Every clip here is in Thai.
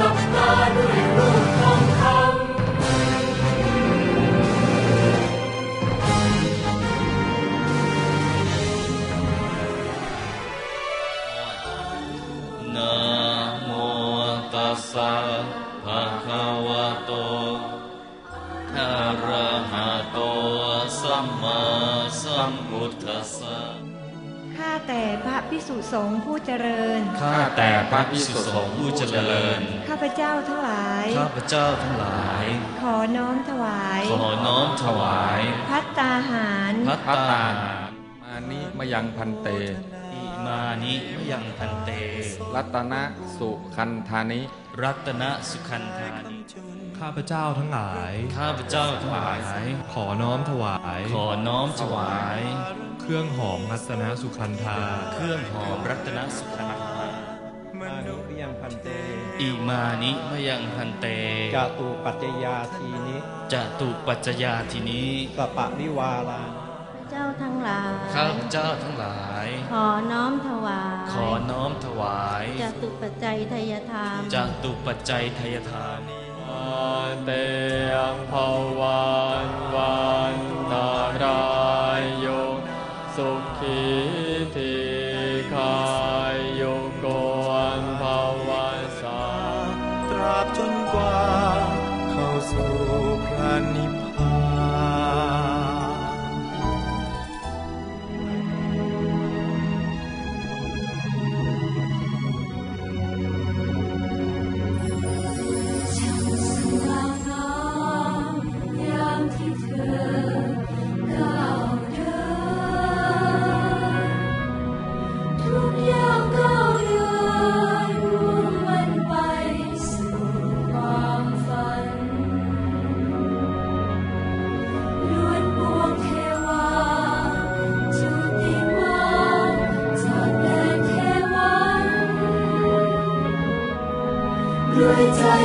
ลบมาด้วยรูปทองคำนะโมตัสสะภะคะวะโตอะระหะโต สัมมาสัมพุทธัสสะ ข้าแต่พ พิสุสงฆ์ผู้เจริญ ข้าแต่พระภิกษุสงฆ์ผู้เจริญ ข้าพเจ้าทั้งหลาย ข้าพเจ้าทั้งหลาย ขอน้อมถวาย ขอน้อมถวาย พัตตาหาร พัตพัตตาตาหาร มานิมยังพันเตอิมานิมยังพันเต รัตนะสุคันธานิ รัตนสุขันธานิ ข้าพเจ้าทั้งหลาย ข้าพเจ้าทั้งหลาย ขอน้อมถวาย ขอน้อมถวาย เครื่องหอมรัตนสุคันธา เครื่องหอมรัตนสุขันธามานิพยังพันเต อิมานิมยังพันเตจตุปัจจยาทีนิจตุปัจจยาทีนี้สปะนิวาราเจ้าทั้งหลาย ข้าพเจ้าทั้งหลาย ขอน้อมถวาย ขอน้อมถวายจตุปัจจัยทยธรรมจตุปัจจัยทยทาน เตยังภวันวัน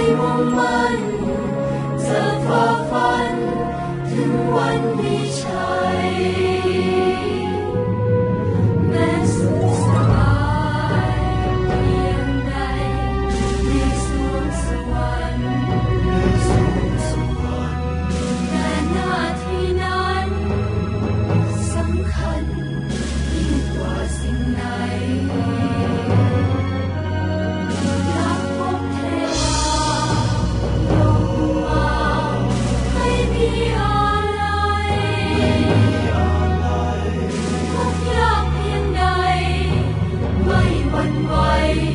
ด้ว quanh quay.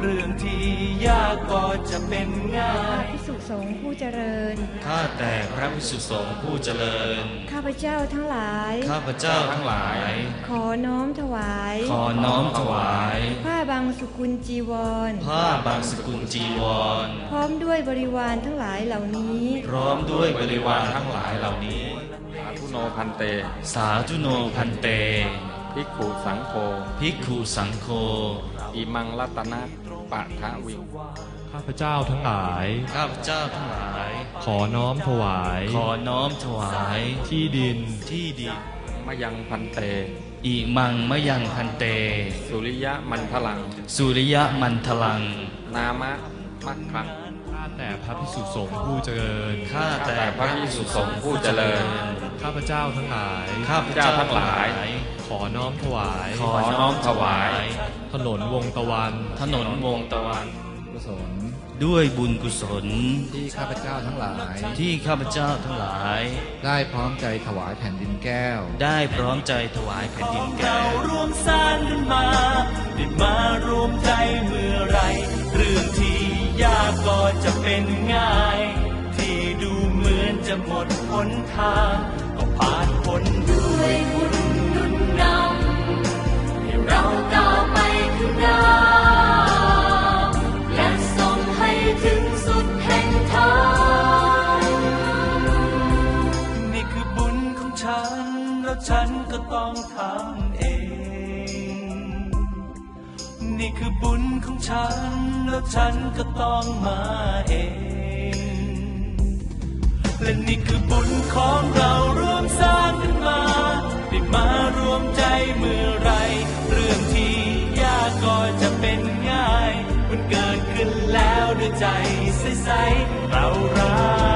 เรื่องที่ยากก็จะเป็นง่าพระยพิสุสงฆ์ผู้เจริญ ข้าแต่พระวิสุสงฆ์ผู้เจริญ ข้าพเจ้าทั้งหลาย ข้าพเจ้าทั้งหลาย ขอน้อมถวาย ขอน้อมถวาย ผ้าบางสุกุลจีวร ผ้าบางสกุลจีวร พร้อมด้วยบริวารทั้งหลายเหล่านี้ พร้อมด้วยบริวารทั้งหลายเหล่านี้ สาธุโนพันเต สาธุโนพันเต ภิกขุสังโฆ ภิกขุสังโฆ อิมังรัตนะปะทะวิงข้าพเจ้าทั้งหลาย ข้าพเจ้าทั้งหลาย ขอน้อมถวาย ขอน้อมถวายที่ดินที่ดินมยังพันเต อิมังมะยังพันเต สุริยะมันพลัง สุริยะมันทลัง นามะมักครังข้าแต่พระพิสุสงฆ์ผู้เจริญ ข้าแต่พระพิสุสงฆ์ผู้เจริญ ข้าพเจ้าทั้งหลาย ข้าพเจ้าทั้งหลาย ขอน้อมถวาย ขอน้อมถวาย ถนนวงตะวัน ถนนวงตะวันกุศลด้วยบุญกุศลที่ข้าพเจ้าทั้งหลาย ที่ข้าพเจ้าทั้งหลาย ได้พร้อมใจถวายแผ่นดินแก้ว ได้พร้อมใจถวายแผ่นดินแก้เราวร่วมสร้างกันมาได้มารวมใจเมื่อไรเรื่องที่ยากก็จะเป็นง่าย ที่ดูเหมือนจะหมดหนทางก็ผ่านพ้น ฉัน แล้วฉันก็ต้องมาเอง และนี่คือบุญของเราร่วมสร้างกันมาได้มารวมใจเมื่อไร เรื่องที่ยากก็จะเป็นง่าย มันเกิดขึ้นแล้วด้วยใจใสๆเรารัก